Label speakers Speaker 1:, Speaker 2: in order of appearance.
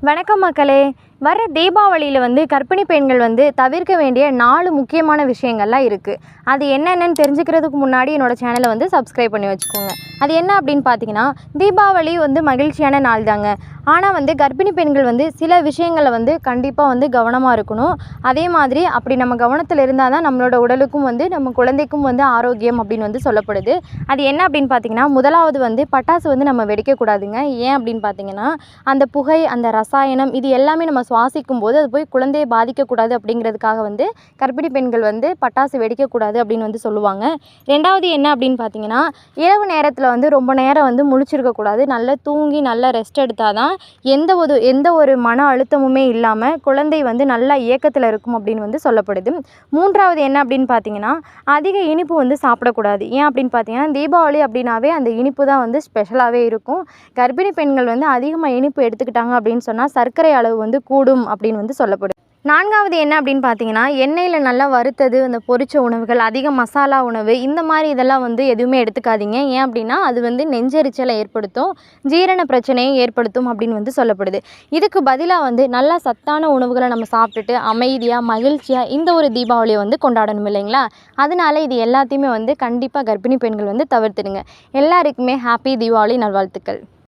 Speaker 1: வணக்கம் மக்களே. வர தீபாவளியில் வந்து கர்ப்பிணி பெண்கள் வந்து தவிர்க்க வேண்டிய நாலு முக்கியமான விஷயங்கள்லாம் இருக்குது அது என்னென்னு தெரிஞ்சுக்கிறதுக்கு முன்னாடி என்னோடய சேனலை வந்து சப்ஸ்கிரைப் பண்ணி வச்சுக்கோங்க. அது என்ன அப்படின்னு பார்த்தீங்கன்னா தீபாவளி வந்து மகிழ்ச்சியான நாள் தாங்க. ஆனால் வந்து கர்ப்பிணி பெண்கள் வந்து சில விஷயங்களை வந்து கண்டிப்பாக வந்து கவனமாக இருக்கணும். அதே மாதிரி அப்படி நம்ம கவனத்தில் இருந்தால் தான் நம்மளோட உடலுக்கும் வந்து நம்ம குழந்தைக்கும் வந்து ஆரோக்கியம் அப்படின்னு வந்து சொல்லப்படுது. அது என்ன அப்படின்னு பார்த்தீங்கன்னா முதலாவது வந்து பட்டாசு வந்து நம்ம வெடிக்கக்கூடாதுங்க. ஏன் அப்படின்னு பார்த்தீங்கன்னா அந்த புகை அந்த ரசாயனம் இது எல்லாமே நம்ம சுவாசிக்கும் போது அது போய் குழந்தையை பாதிக்கக்கூடாது அப்படிங்கிறதுக்காக வந்து கர்ப்பிணி பெண்கள் வந்து பட்டாசு வெடிக்கக்கூடாது அப்படின்னு வந்து சொல்லுவாங்க. ரெண்டாவது என்ன அப்படின்னு பார்த்தீங்கன்னா இரவு நேரத்தில் வந்து ரொம்ப நேரம் வந்து முழிச்சிருக்கக்கூடாது. நல்லா தூங்கி நல்லா ரெஸ்ட் எடுத்தால் தான் எந்த ஒரு எந்த ஒரு மன அழுத்தமுமே இல்லாமல் குழந்தை வந்து நல்லா இயக்கத்தில் இருக்கும் அப்படின்னு வந்து சொல்லப்படுது. மூன்றாவது என்ன அப்படின்னு பார்த்தீங்கன்னா அதிக இனிப்பு வந்து சாப்பிடக்கூடாது. ஏன் அப்படின்னு பார்த்தீங்கன்னா தீபாவளி அப்படின்னாவே அந்த இனிப்பு தான் வந்து ஸ்பெஷலாகவே இருக்கும். கர்ப்பிணி பெண்கள் வந்து அதிகமாக இனிப்பு எடுத்துக்கிட்டாங்க அப்படின்னு சொன்னால் சர்க்கரை அளவு வந்து கூ கூடும் அப்படின்னு வந்து சொல்லப்படுது நான்காவது என்ன அப்படின்னு பார்த்தீங்கன்னா எண்ணெயில் நல்லா வறுத்தது அந்த பொரிச்ச உணவுகள் அதிக மசாலா உணவு இந்த மாதிரி இதெல்லாம் வந்து எதுவுமே எடுத்துக்காதீங்க. ஏன் அப்படின்னா அது வந்து நெஞ்செரிச்சலை ஏற்படுத்தும் ஜீரண பிரச்சனையை ஏற்படுத்தும் அப்படின்னு வந்து சொல்லப்படுது. இதுக்கு பதிலாக வந்து நல்லா சத்தான உணவுகளை நம்ம சாப்பிட்டுட்டு அமைதியாக மகிழ்ச்சியாக இந்த ஒரு தீபாவளியை வந்து கொண்டாடணும் இல்லைங்களா? அதனால இது எல்லாத்தையுமே வந்து கண்டிப்பாக கர்ப்பிணி பெண்கள் வந்து தவிர்த்துடுங்க. எல்லாருக்குமே ஹாப்பி தீபாவளி நல்வாழ்த்துக்கள்.